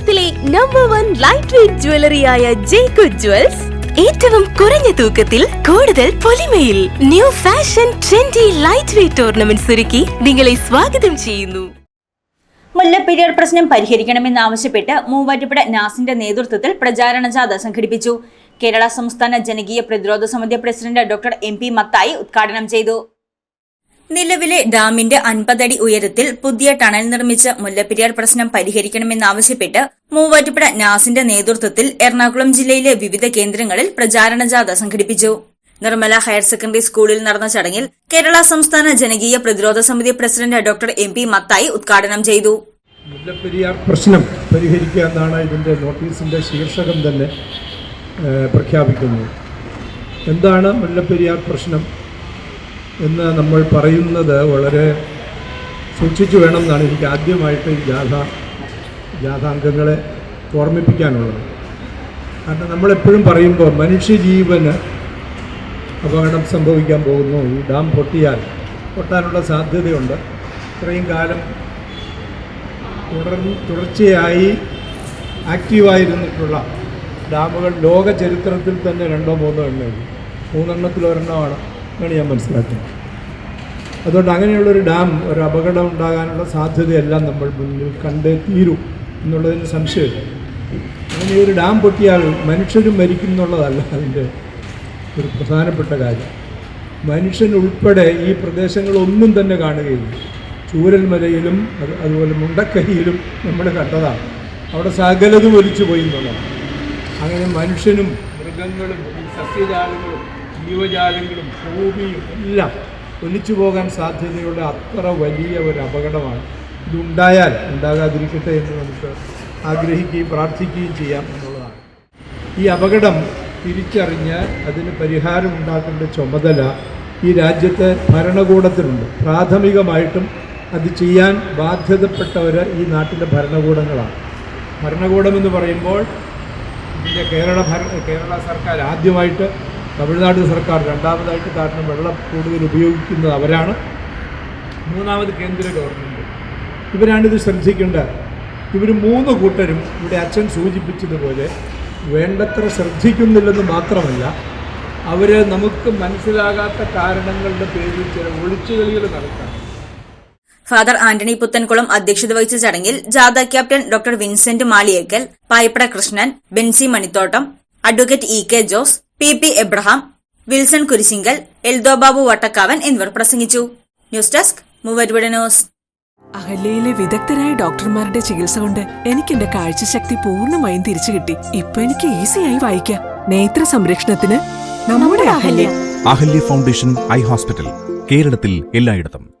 കേരളത്തിലെ number one light weight ജ്വല്ലറിയായ ജേക്കു jewels ഏറ്റവും കുറഞ്ഞ തൂക്കത്തിൽ കൂടുതൽ പൊലിമയിൽ new fashion trendy light weight ornaments ഒരുക്കി നിങ്ങളെ സ്വാഗതം ചെയ്യുന്നു. മുല്ലപ്പെരിയാർ പ്രശ്നം പരിഹരിക്കണമെന്നാവശ്യപ്പെട്ട് മൂവാറ്റുപുഴ നാസിന്റെ നേതൃത്വത്തിൽ പ്രചാരണ ജാഥ സംഘടിപ്പിച്ചു. കേരള സംസ്ഥാന ജനകീയ പ്രതിരോധ സമിതി president doctor M P Mathai ഉദ്ഘാടനം ചെയ്തു. നിലവിലെ ഡാമിന്റെ അൻപതടി ഉയരത്തിൽ പുതിയ ടണൽ നിർമ്മിച്ച് മുല്ലപ്പെരിയാർ പ്രശ്നം പരിഹരിക്കണമെന്നാവശ്യപ്പെട്ട് മൂവാറ്റുപുഴ നാസിന്റെ നേതൃത്വത്തിൽ എറണാകുളം ജില്ലയിലെ വിവിധ കേന്ദ്രങ്ങളിൽ പ്രചാരണ ജാഥ സംഘടിപ്പിച്ചു. നിർമ്മല ഹയർ സെക്കൻഡറി സ്കൂളിൽ നടന്ന ചടങ്ങിൽ കേരള സംസ്ഥാന ജനകീയ പ്രതിരോധ സമിതി president doctor M P Mathai ഉദ്ഘാടനം ചെയ്തു. മുല്ലപ്പെരിയാർ പ്രശ്നം പരിഹരിക്കുക എന്നാണ് ഇതിന്റെ നോട്ടീസിന്റെ ശീർഷകം തന്നെ പ്രഖ്യാപിക്കുന്നത്. എന്താണ് മുല്ലപ്പെരിയാർ പ്രശ്നം? എന്ന് നമ്മൾ പറയുന്നത് വളരെ സൂക്ഷിച്ചു വേണം എന്നാണ് എനിക്ക് ആദ്യമായിട്ട് ഈ ജാഥ ജാഥാംഗങ്ങളെ ഓർമ്മിപ്പിക്കാനുള്ളത്. കാരണം നമ്മളെപ്പോഴും പറയുമ്പോൾ മനുഷ്യജീവന് അപകടം സംഭവിക്കാൻ പോകുന്നു. ഈ ഡാം പൊട്ടിയാൽ പൊട്ടാനുള്ള സാധ്യതയുണ്ട്. ഇത്രയും കാലം തുടർ തുടർച്ചയായി ആക്റ്റീവായിരുന്നിട്ടുള്ള ഡാമുകൾ ലോക ചരിത്രത്തിൽ തന്നെ രണ്ടോ മൂന്നോ മൂന്നെണ്ണത്തിൽ ഒരെണ്ണമാണ് എന്നാണ് ഞാൻ മനസ്സിലാക്കുന്നത്. അതുകൊണ്ട് അങ്ങനെയുള്ളൊരു ഡാം ഒരു അപകടം ഉണ്ടാകാനുള്ള സാധ്യതയെല്ലാം നമ്മൾ മുന്നിൽ കണ്ടേ തീരും എന്നുള്ളതിന് സംശയമില്ല. അങ്ങനെ ഒരു ഡാം പൊട്ടിയാൽ മനുഷ്യരും മരിക്കും എന്നുള്ളതല്ല അതിന്റെ ഒരു പ്രധാനപ്പെട്ട കാര്യം. മനുഷ്യൻ ഉൾപ്പെടെ ഈ പ്രദേശങ്ങളൊന്നും തന്നെ കാണുകയില്ല. ചൂരൽമലയിലും അത് അതുപോലെ മുണ്ടക്കൈയിലും നമ്മൾ കണ്ടതാണ്. അവിടെ സകലതും ഒലിച്ചു പോയി എന്നുള്ളതാണ്. അങ്ങനെ മനുഷ്യനും മൃഗങ്ങളും സസ്യജാലങ്ങളും ജീവജാലങ്ങളും ഭൂമിയും എല്ലാം ഒലിച്ചു പോകാൻ സാധ്യതയുള്ള അത്ര വലിയ ഒരു അപകടമാണ്. ഇതുണ്ടായാൽ ഉണ്ടാകാതിരിക്കട്ടെ എന്ന് നമുക്ക് ആഗ്രഹിക്കുകയും പ്രാർത്ഥിക്കുകയും ചെയ്യാം എന്നുള്ളതാണ്. ഈ അപകടം തിരിച്ചറിഞ്ഞ് അതിന് പരിഹാരം ഉണ്ടാക്കേണ്ട ചുമതല ഈ രാജ്യത്തെ ഭരണകൂടത്തിനുണ്ട്. പ്രാഥമികമായിട്ടും അത് ചെയ്യാൻ ബാധ്യതപ്പെട്ടവർ ഈ നാട്ടിലെ ഭരണകൂടങ്ങളാണ്. ഭരണകൂടം എന്ന് പറയുമ്പോൾ കേരള ഭര കേരള സർക്കാർ ആദ്യമായിട്ട് തമിഴ്നാട് സർക്കാർ രണ്ടാമതായിട്ട് കാരണം വെള്ളം കൂടുതൽ ഉപയോഗിക്കുന്നത് അവരാണ്. മൂന്നാമത് കേന്ദ്ര ഗവൺമെന്റ് ഇവരാണിത് ശ്രദ്ധിക്കേണ്ടത്. ഇവർ മൂന്ന് കൂട്ടരും ഇവിടെ അച്ഛൻ സൂചിപ്പിച്ചതുപോലെ വേണ്ടത്ര ശ്രദ്ധിക്കുന്നില്ലെന്ന് മാത്രമല്ല അവർ നമുക്ക് മനസ്സിലാകാത്ത കാരണങ്ങളുടെ പേരിൽ ചില ഒളിച്ചുകളികൾ നടത്താം ഫാദർ ആന്റണി പുത്തൻകുളം അധ്യക്ഷത വഹിച്ച ചടങ്ങിൽ ജാഥ captain doctor Vincent Maliyekkal Payappada Krishnan Benzy Manithottam advocate E K Jose P P Abraham Wilson Kurisinkal Eldho Babu Vattakkavan എന്നിവർ പ്രസംഗിച്ചു. ന്യൂസ് ഡെസ്ക് മൂവരുവിടനോസ് ന്യൂസ്. അഹല്യയിലെ വിദഗ്ധരായ ഡോക്ടർമാരുടെ ചികിത്സ കൊണ്ട് എനിക്ക് എന്റെ കാഴ്ചശക്തി പൂർണമായും തിരിച്ചു കിട്ടി. ഇപ്പൊ എനിക്ക് ഈസിയായി വായിക്കാം. നേത്ര സംരക്ഷണത്തിന് നമ്മുടെ Ahalya. Ahalya foundation eye hospital കേരളത്തിൽ എല്ലായിടത്തും.